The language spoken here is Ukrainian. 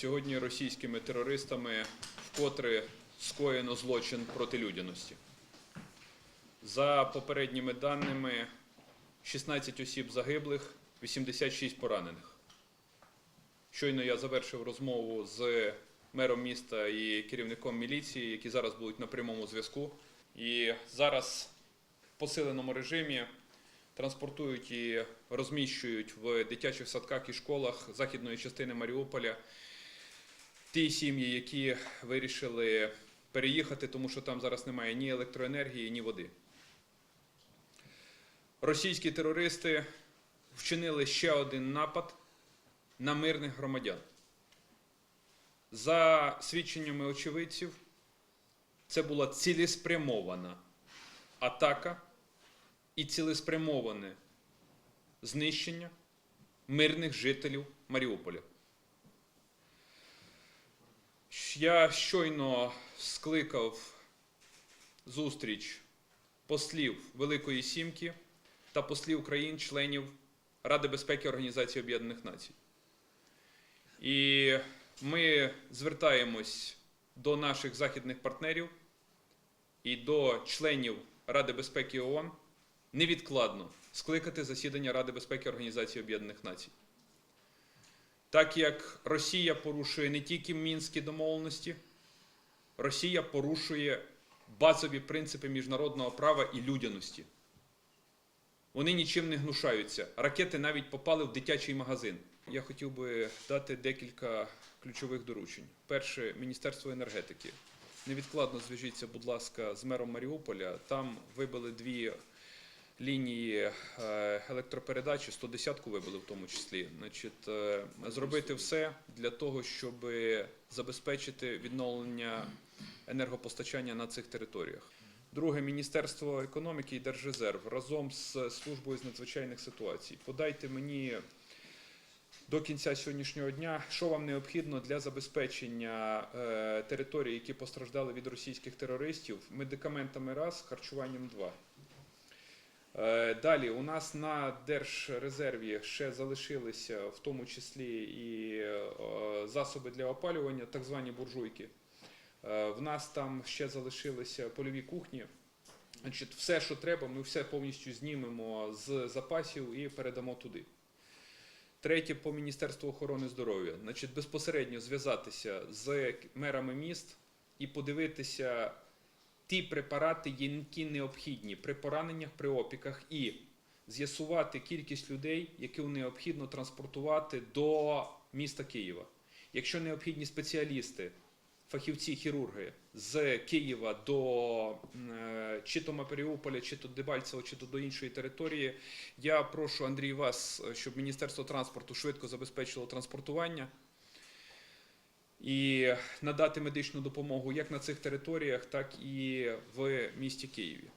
Сьогодні російськими терористами вкотре скоєно злочин проти людяності. За попередніми даними, 16 осіб загиблих, 86 поранених. Щойно я завершив розмову з мером міста і керівником міліції, які зараз будуть на прямому зв'язку. І зараз в посиленому режимі транспортують і розміщують в дитячих садках і школах західної частини Маріуполя ті сім'ї, які вирішили переїхати, тому що там зараз немає ні електроенергії, ні води. Російські терористи вчинили ще один напад на мирних громадян. За свідченнями очевидців, це була цілеспрямована атака і цілеспрямоване знищення мирних жителів Маріуполя. Я щойно скликав зустріч послів Великої Сімки та послів країн-членів Ради безпеки Організації Об'єднаних Націй. І ми звертаємось до наших західних партнерів і до членів Ради безпеки ООН невідкладно скликати засідання Ради безпеки Організації Об'єднаних Націй. Так як Росія порушує не тільки мінські домовленості, Росія порушує базові принципи міжнародного права і людяності. Вони нічим не гнушаються. Ракети навіть попали в дитячий магазин. Я хотів би дати декілька ключових доручень. Перше, Міністерство енергетики. Невідкладно зв'яжіться, будь ласка, з мером Маріуполя. Там вибили дві лінії е, електропередачі, 110-ку вибили в тому числі. Значить, е, зробити все для того, щоб забезпечити відновлення енергопостачання на цих територіях. Друге, Міністерство економіки і Держрезерв разом з службою з надзвичайних ситуацій. Подайте мені до кінця сьогоднішнього дня, що вам необхідно для забезпечення е, територій, які постраждали від російських терористів, медикаментами раз, харчуванням два. Е, Далі у нас на держрезерві ще залишилися в тому числі і е, засоби для опалювання, так звані буржуйки. Е, В нас там ще залишилися польові кухні. Значить, все, що треба, ми все повністю знімемо з запасів і передамо туди. Третє по Міністерству охорони здоров'я. Значить, безпосередньо зв'язатися з мерами міст і подивитися ті препарати, які необхідні при пораненнях, при опіках, і з'ясувати кількість людей, які необхідно транспортувати до міста Києва. Якщо необхідні спеціалісти, фахівці, хірурги з Києва до е, чи то Маріуполя, чи то Дебальцева, чи то до іншої території, я прошу Андрій вас, е, щоб Міністерство транспорту швидко забезпечило транспортування і надати медичну допомогу як на цих територіях, так і в місті Києві.